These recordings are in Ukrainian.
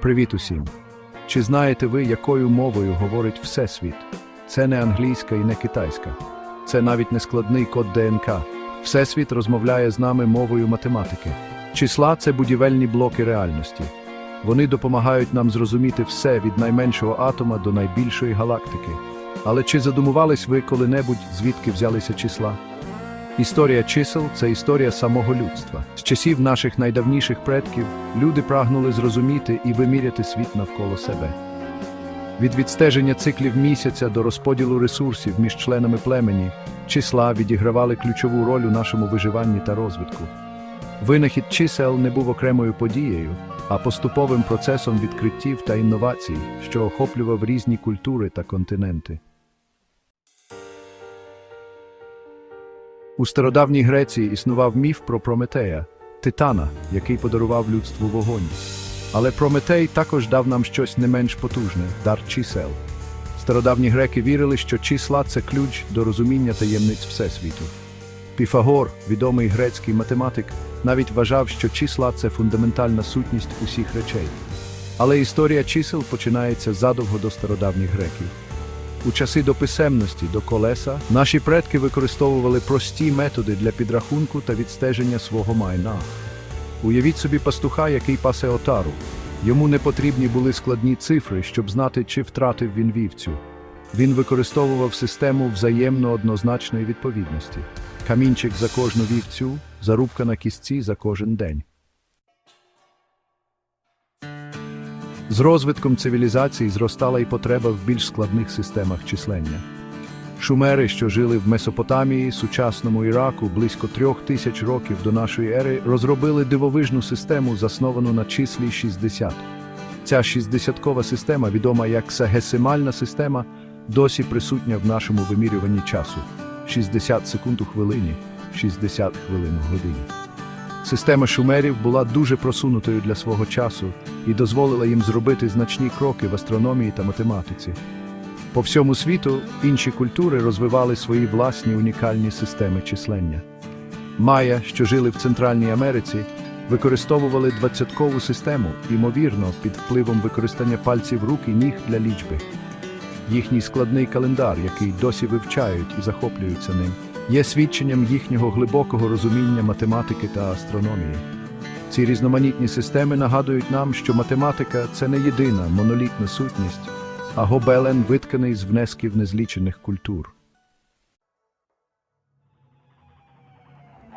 Привіт усім! Чи знаєте ви, якою мовою говорить Всесвіт? Це не англійська і не китайська. Це навіть не складний код ДНК. Всесвіт розмовляє з нами мовою математики. Числа це будівельні блоки реальності. Вони допомагають нам зрозуміти все від найменшого атома до найбільшої галактики. Але чи задумувались ви коли-небудь, звідки взялися числа? Історія чисел це історія самого людства. З часів наших найдавніших предків люди прагнули зрозуміти і виміряти світ навколо себе. Від відстеження циклів місяця до розподілу ресурсів між членами племені числа відігравали ключову роль у нашому виживанні та розвитку. Винахід чисел не був окремою подією, а поступовим процесом відкриттів та інновацій, що охоплював різні культури та континенти. У стародавній Греції існував міф про Прометея, титана, який подарував людству вогонь. Але Прометей також дав нам щось не менш потужне дар чисел. Стародавні греки вірили, що числа це ключ до розуміння таємниць Всесвіту. Піфагор, відомий грецький математик, навіть вважав, що числа це фундаментальна сутність усіх речей. Але історія чисел починається задовго до стародавніх греків. У часи до писемності, до колеса, наші предки використовували прості методи для підрахунку та відстеження свого майна. Уявіть собі пастуха, який пасе отару. Йому не потрібні були складні цифри, щоб знати, чи втратив він вівцю. Він використовував систему взаємно однозначної відповідності. Камінчик за кожну вівцю, зарубка на кістці за кожен день. З розвитком цивілізації зростала і потреба в більш складних системах числення. Шумери, що жили в Месопотамії, сучасному Іраку близько трьох тисяч років до нашої ери, розробили дивовижну систему, засновану на числі 60. Ця 60-кова система, відома як сагесимальна система, досі присутня в нашому вимірюванні часу 60 секунд у хвилині, 60 хвилин у годині. Система шумерів була дуже просунутою для свого часу і дозволила їм зробити значні кроки в астрономії та математиці. По всьому світу інші культури розвивали свої власні унікальні системи числення. Майя, що жили в Центральній Америці, використовували двадцяткову систему, ймовірно, під впливом використання пальців рук і ніг для лічби. Їхній складний календар, який досі вивчають і захоплюються ним, є свідченням їхнього глибокого розуміння математики та астрономії. Ці різноманітні системи нагадують нам, що математика це не єдина монолітна сутність, а гобелен витканий з внесків незлічених культур.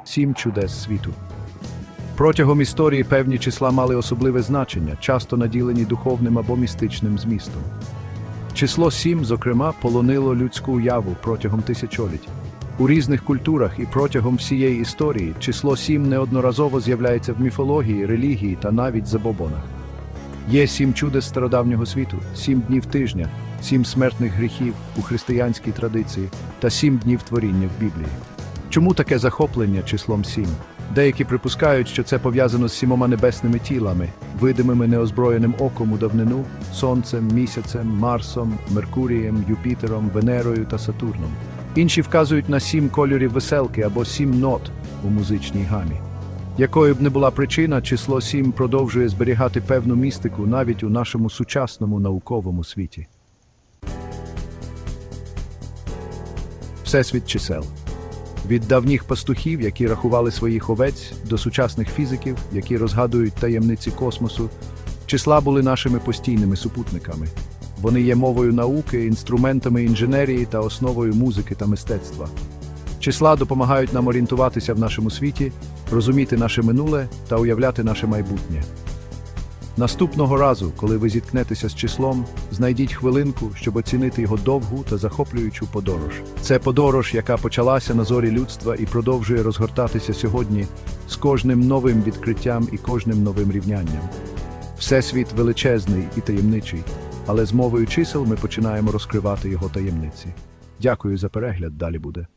Сім чудес світу. Протягом історії певні числа мали особливе значення, часто наділені духовним або містичним змістом. Число сім, зокрема, полонило людську уяву протягом тисячоліть. У різних культурах і протягом всієї історії число сім неодноразово з'являється в міфології, релігії та навіть забобонах. Є сім чудес стародавнього світу, сім днів тижня, сім смертних гріхів у християнській традиції та сім днів творіння в Біблії. Чому таке захоплення числом сім? Деякі припускають, що це пов'язано з сімома небесними тілами, видимими неозброєним оком у давнину, Сонцем, місяцем, Марсом, Меркурієм, Юпітером, Венерою та Сатурном. Інші вказують на сім кольорів веселки або сім нот у музичній гамі. Якою б не була причина, число сім продовжує зберігати певну містику навіть у нашому сучасному науковому світі. Всесвіт чисел. Від давніх пастухів, які рахували своїх овець, до сучасних фізиків, які розгадують таємниці космосу, числа були нашими постійними супутниками. Вони є мовою науки, інструментами інженерії та основою музики та мистецтва. Числа допомагають нам орієнтуватися в нашому світі, розуміти наше минуле та уявляти наше майбутнє. Наступного разу, коли ви зіткнетеся з числом, знайдіть хвилинку, щоб оцінити його довгу та захоплюючу подорож. Це подорож, яка почалася на зорі людства і продовжує розгортатися сьогодні з кожним новим відкриттям і кожним новим рівнянням. Всесвіт величезний і таємничий, але з мовою чисел ми починаємо розкривати його таємниці. Дякую за перегляд, далі буде.